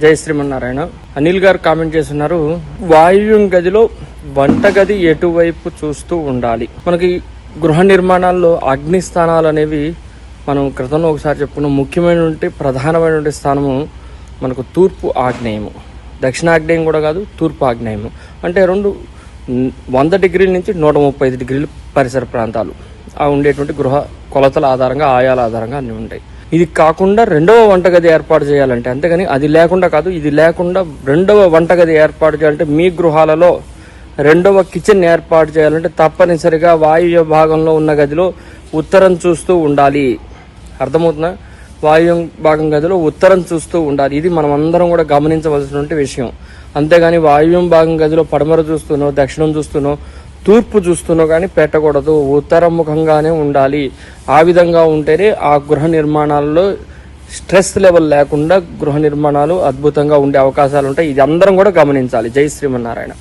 జై శ్రీమన్నారాయణ. అనిల్ గారు కామెంట్ చేస్తున్నారు వాయువ్యం గదిలో వంటగది ఎటువైపు చూస్తూ ఉండాలి? మనకి గృహ నిర్మాణాల్లో అగ్ని స్థానాలు అనేవి మనం క్రితంలో ఒకసారి చెప్పుకున్న. ముఖ్యమైనటువంటి ప్రధానమైనటువంటి స్థానము మనకు తూర్పు ఆగ్నేయము. దక్షిణాగ్నేయం కూడా కాదు తూర్పు ఆగ్నేయము. అంటే రెండు వంద డిగ్రీల నుంచి నూట ముప్పై ఐదు డిగ్రీలు పరిసర ప్రాంతాలు. ఆ ఉండేటువంటి గృహ కొలతల ఆధారంగా ఆయాల ఆధారంగా అన్నీ ఉంటాయి. ఇది కాకుండా రెండవ వంటగది ఏర్పాటు చేయాలంటే అంతేగాని అది లేకుండా కాదు ఇది లేకుండా రెండవ వంటగది ఏర్పాటు చేయాలంటే మీ గృహాలలో రెండవ కిచెన్ ఏర్పాటు చేయాలంటే తప్పనిసరిగా వాయువ్య భాగంలో ఉన్న గదిలో ఉత్తరం చూస్తూ ఉండాలి. అర్థమవుతుందా? వాయు భాగం గదిలో ఉత్తరం చూస్తూ ఉండాలి. ఇది మనం అందరం కూడా గమనించవలసినటువంటి విషయం. అంతేగాని వాయువ్యం భాగం గదిలో పడమర చూస్తూనో దక్షిణం చూస్తూనో తూర్పు చూస్తున్నా కానీ పెట్టకూడదు. ఉత్తరముఖంగానే ఉండాలి. ఆ విధంగా ఉంటేనే ఆ గృహ నిర్మాణాలలో స్ట్రెస్ లెవెల్ లేకుండా గృహ నిర్మాణాలు అద్భుతంగా ఉండే అవకాశాలు ఉంటాయి. ఇది అందరం కూడా గమనించాలి. జై శ్రీమన్నారాయణ.